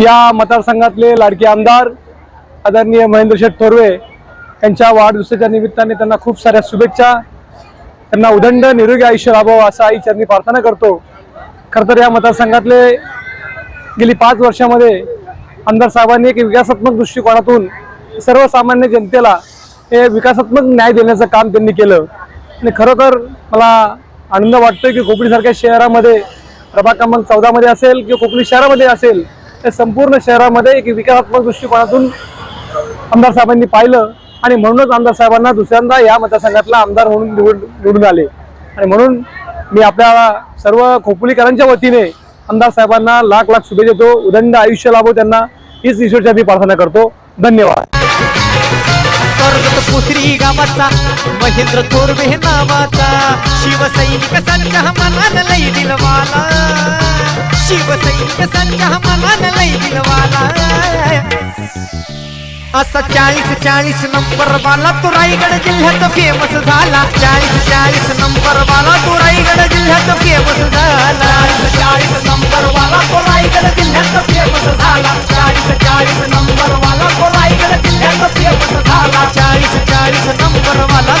या मतदारसंघातले लाडके आमदार आदरणीय महेंद्र शेठ थोरवे यांच्या वाढदिवसाच्या निमित्ताने त्यांना खूप साऱ्या शुभेच्छा. त्यांना उदंड निरोगी आयुष्य लाभावं असं आई चरणी प्रार्थना करतो. खरं तर या मतदारसंघातले गेली पाच वर्षामध्ये आमदार साहेबांनी एक विकासात्मक दृष्टिकोनातून सर्वसामान्य जनतेला हे विकासात्मक न्याय देण्याचं काम त्यांनी केलं. आणि खरं तर मला आनंद वाटतोय की कोकणीसारख्या शहरामध्ये प्रभाग क्रमांक चौदामध्ये असेल किंवा कोकणी शहरामध्ये असेल हे संपूर्ण शहरामध्ये एक विकासात्मक दृष्टिकोनातून आमदार साहेबांनी पाहिलं आणि म्हणूनच आमदार साहेबांना दुसऱ्यांदा या मतदारसंघातला आमदार म्हणून निवड निवडून आले. आणि म्हणून मी आपल्या सर्व खोपोलीकरांच्या वतीने आमदार साहेबांना लाख लाख शुभेच्छा देतो. उदंड आयुष्य लाभो त्यांना. हीच ईश्वरच्या मी प्रार्थना करतो. धन्यवाद. पुसरी गावाचा महेंद्र थोरवे नावाचा शिवसैनिक संघ मनाला लई दिलवाला. शिवसैनिक संघ मनान लई दिलवाला असा चाळीस चाळीस नंबर वाला तो रायगड जिल्ह्यात फ़ेमस झाला। चाळीस चाळीस नंबर वाला तो रायगड जिल्ह्यात फ़ेमस झाला। चाळीस नंबर वाला तो रायगड जिल्ह्यात फ़ेमस झाला। चाळीस चाळीस नंबर वाला तो रायगड जिल्ह्यात फ़ेमस झाला। चाळीस चाळीस नंबर वाला